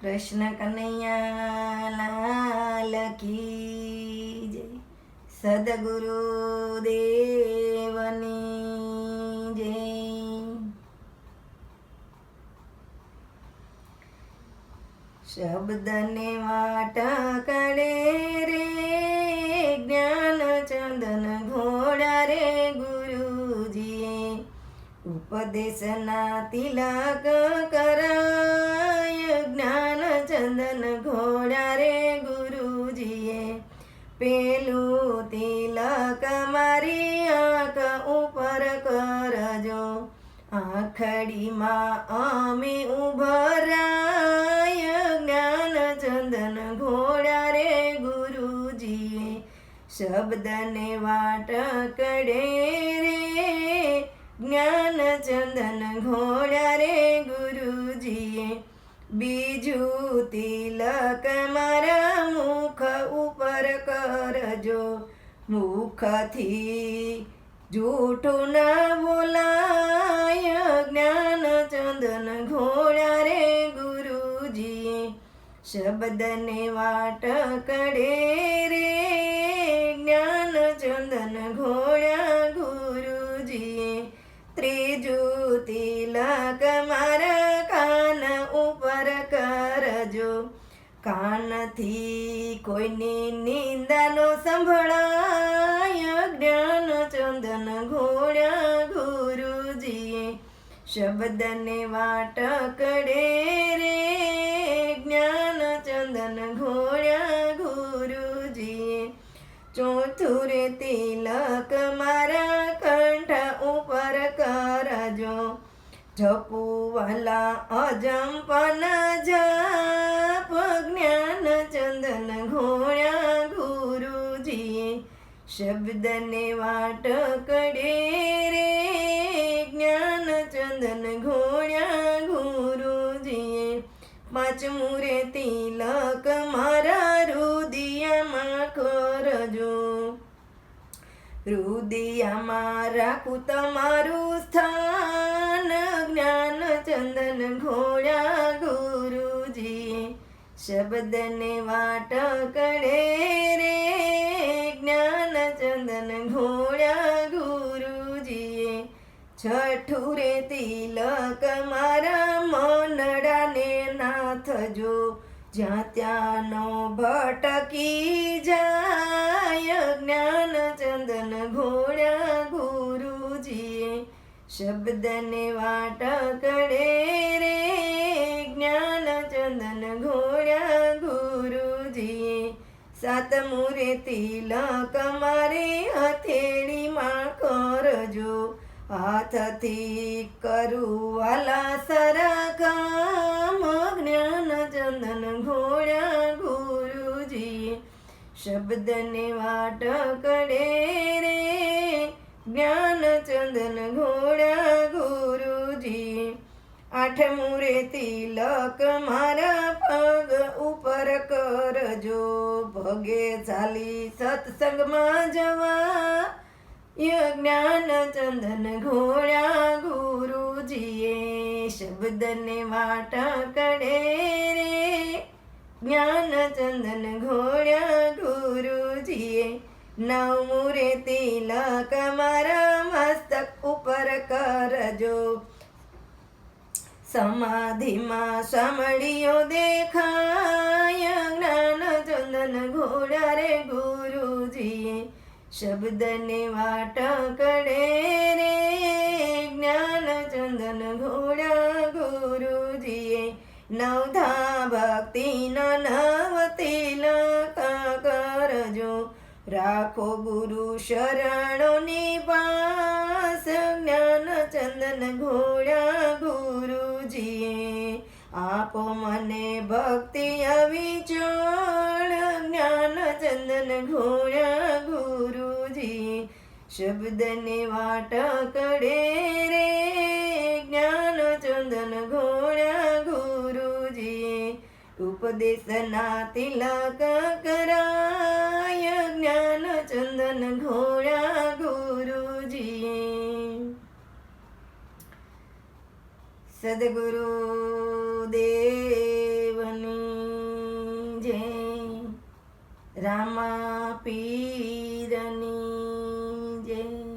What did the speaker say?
કૃષ્ણ કનૈયા લાલ કી જય સદગુરુ દેવની જય શબ્દને વાટ કરે રે જ્ઞાન ચંદન ઘોડા રે ગુરુજીએ ઉપદેશના તિલક કરાય પેલું તિલક મારી આંખ ઉપર કરજો. આખડીમાં અમે ઉભરાય જ્ઞાન ચંદન ઘોડા રે ગુરુજીએ શબ્દને વાટ કડે રે જ્ઞાન ચંદન ઘોડા રે ગુરુજીએ બીજું તિલક મારા મુખ ઉપર કરજો. મુખથી જૂઠું ના બોલાય. જ્ઞાન ચંદન ઘોડા રે ગુરુજી. શબ્દને વાટ કડે રે. જ્ઞાન ચંદન ઘોડા ગુરુજી. ત્રીજું તિલક કોઈની નિંદાનો સંભળાય જ્ઞાન ચંદન ઘોડ્યા ગુરુજીએ. શબ્દને વાટ કરે રે જ્ઞાન ચંદન ઘોડ્યા ગુરુજીએ. ચોથું રે તિલક મારા કંઠ ઉપર કરજો, જપુવાલા અજંપન જાપ જ્ઞાન ચંદન ગુરુજી, શબ્દને વાટ કરે રે. જ્ઞાન ચંદન ઘોળ્યા ગુરુજીએ, પાંચમું રે તિલક મારા રુદિયામાં કરજો રુદિયામાં રાખું તમારું સ્થાન જ્ઞાન ચંદન ગુરુજી શબ્દને વાટ કરે રે. જ્ઞાન ચંદન ઘોડા ગુરુજીએ. છઠું રે તિલક મારા મોનડાને નાથ જો. જ્યાં ત્યાંનો ભટકી જાય જ્ઞાન ચંદન ઘોડા ગુરુજીએ. શબ્દને વાટ કરે રે. સાતમું રે તિલક મારે હથેળીમાં કરજો. હાથથી કરું વાલા સરકામ જ્ઞાન ચંદન ઘોડ્યા ગુરુજી. શબ્દને વાટ કરે રે, જ્ઞાન ચંદન ઘોડ્યા ગુરુજી. આઠ મુરે તિલક મારા કરજો ભગે ચાલી સત્સંગમાં જવા જ્ઞાન ચંદન ઘોડા ગુરુજીએ શબ્દને વાટ કડે રે. જ્ઞાન ચંદન ઘોડા ગુરુજીએ નવમુરે તિલક મારા મસ્તક ઉપર કરજો. સમાધિમાં સાંભળીઓ દેખાય શબ્દને વાટ કડે રે. જ્ઞાન ચંદન ઘોડા ગુરુજીએ નવધા ભક્તિના નવ તિલક કરજો રાખો ગુરુ શરણોની પાસ. જ્ઞાન ચંદન ઘોડા ગુરુજીએ આપો મને ભક્તિ અવિચોળ. જ્ઞાન ચંદન ઘોડા નથી. શબ્દને વાટા કડે રે. જ્ઞાન ચંદન ઘોળ્યા ગુરુજી. ઉપદેશના તિલક કરાય. જ્ઞાન ચંદન ઘોળ્યા ગુરુજી. સદગુરુ દેવની જય. રામા